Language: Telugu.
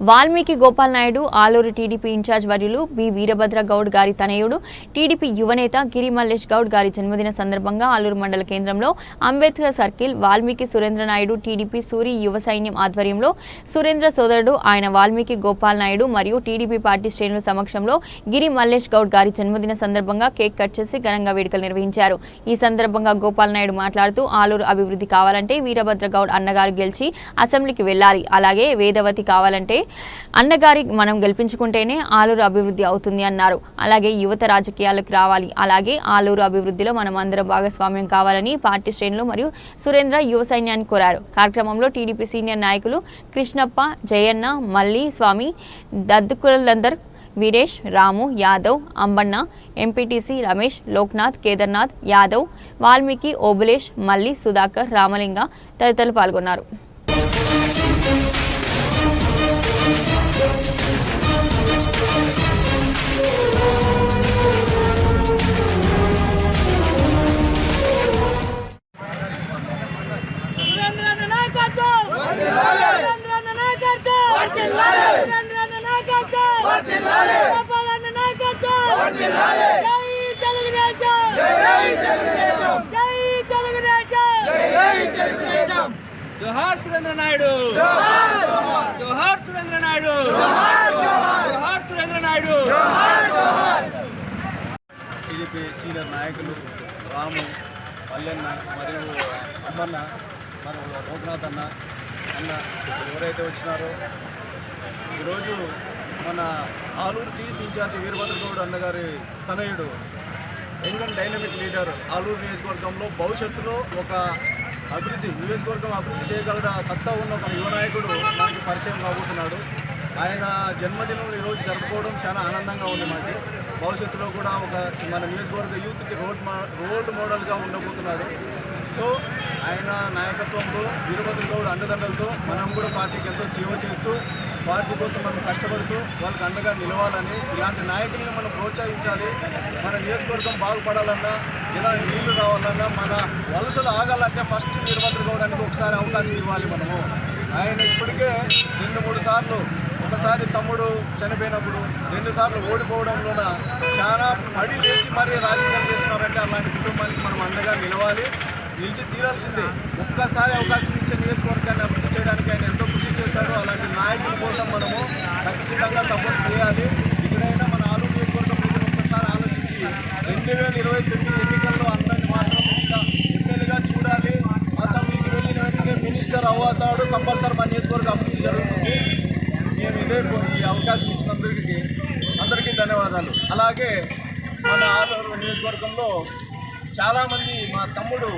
వాల్మీకి గోపాల్ నాయుడు ఆలూరు టీడీపీ ఇన్ఛార్జ్ వర్యులు బి వీరభద్ర గౌడ్ గారి తనయుడు టీడీపీ యువనేత గిరి మల్లేష్ గౌడ్ గారి జన్మదిన సందర్భంగా ఆలూరు మండల కేంద్రంలో అంబేద్కర్ సర్కిల్ వాల్మీకి సురేంద్ర నాయుడు టీడీపీ సూరి యువ సైన్యం ఆధ్వర్యంలో సురేంద్ర సోదరుడు ఆయన వాల్మీకి గోపాల్ నాయుడు మరియు టీడీపీ పార్టీ శ్రేణుల సమక్షంలో గిరి మల్లేష్ గౌడ్ గారి జన్మదిన సందర్భంగా కేక్ కట్ చేసి ఘనంగా వేడుకలు నిర్వహించారు. ఈ సందర్భంగా గోపాల్ నాయుడు మాట్లాడుతూ ఆలూరు అభివృద్ధి కావాలంటే వీరభద్ర గౌడ్ అన్నగారు గెలిచి అసెంబ్లీకి వెళ్ళాలి. అలాగే వేదవతి కావాలంటే అన్నగారి మనం గెలిపించుకుంటేనే ఆలూరు అభివృద్ధి అవుతుంది అన్నారు. అలాగే యువత రాజకీయాలకు రావాలి. అలాగే ఆలూరు అభివృద్ధిలో మనం అందరం భాగస్వామ్యం కావాలని పార్టీ శ్రేణులు మరియు సురేంద్ర యువ సైన్యాన్ని కోరారు. కార్యక్రమంలో టీడీపీ సీనియర్ నాయకులు కృష్ణప్ప జయన్న మల్లి స్వామి దద్దుకులందర్ వీరేష్ రాము యాదవ్ అంబన్న ఎంపీటీసీ రమేష్ లోక్నాథ్ కేదార్నాథ్ యాదవ్ వాల్మీకి ఓబులేష్ మల్లి సుధాకర్ రామలింగ తదితరులు పాల్గొన్నారు. జోహార్ సురేంద్ర నాయుడు. జోహార్ సురేంద్ర నాయుడు. జోహార్ సురేంద్ర నాయుడు. టీడీపీ సీనియర్ నాయకులు రాము మల్లెన్న మరియు అమ్మన్న మరియు లోక్నాథ్ అన్న అన్న ఎవరైతే వచ్చినారో ఈరోజు మన ఆలూరు టీడీపీ ఇన్ఛార్జి వీరభద్రగౌడ్ అన్నగారి తనయుడు young and dynamic leader Aluru నియోజకవర్గంలో భవిష్యత్తులో ఒక అభివృద్ధి నియోజకవర్గం అభివృద్ధి చేయగల సత్తా ఉన్న ఒక యువ నాయకుడు మనకి పరిచయం కాబోతున్నాడు. ఆయన జన్మదినం ఈరోజు జరుపుకోవడం చాలా ఆనందంగా ఉంది మాకు. భవిష్యత్తులో కూడా ఒక మన నియోజకవర్గ యూత్కి రోడ్ మా రోడ్ మోడల్గా ఉండబోతున్నాడు. సో ఆయన నాయకత్వంలో వీరభద్ర గౌడ్ అండదండలతో మనం కూడా పార్టీకి ఎంతో సేవ చేస్తూ పార్టీ కోసం మనం కష్టపడుతూ వాళ్ళకి అండగా నిలవాలని ఇలాంటి నాయకులను మనం ప్రోత్సహించాలి. మన నియోజకవర్గం బాగుపడాలన్నా ఇలాంటి నీళ్ళు రావాలన్నా మన వలసలు ఆగాలంటే ఫస్ట్ వీరభద్ర గౌడానికి ఒకసారి అవకాశం ఇవ్వాలి మనము. ఆయన ఇప్పటికే రెండు మూడు సార్లు ఒకసారి తమ్ముడు చనిపోయినప్పుడు రెండు సార్లు ఓడిపోవడంలోన చాలా పడి లేచి మరీ రాజకీయాలు చేస్తున్నారంటే అలాంటి కుటుంబానికి మనం అండగా నిలవాలి. నిలిచి తీరాల్సిందే. ఒక్కసారి అవకాశం ఇచ్చే నియోజకవర్గాన్ని అభివృద్ధి చేయడానికి ఆయన ఎంతో కృషి చేశారు. అలాంటి నాయకుల కోసం మనము ఖచ్చితంగా సపోర్ట్ చేయాలి. ఇక్కడైనా మన ఆలు నియోజకవర్గం ప్రజలు ఒక్కసారి ఆలోచించి రెండు వేల ఇరవై తొమ్మిది ఎన్నికల్లో అందరినీ మాత్రం ఇంకా ఎమ్మెల్యేగా చూడాలి. అసెంబ్లీకి వెళ్ళిన వెంటనే మినిస్టర్ అవుతాడు. కంపల్సరీ మన నియోజకవర్గం అభివృద్ధి జరుగుతుంది. మేము ఇదే ఈ అవకాశం ఇచ్చినందరికీ అందరికీ ధన్యవాదాలు. అలాగే మన ఆలూరు నియోజకవర్గంలో చాలామంది మా తమ్ముడు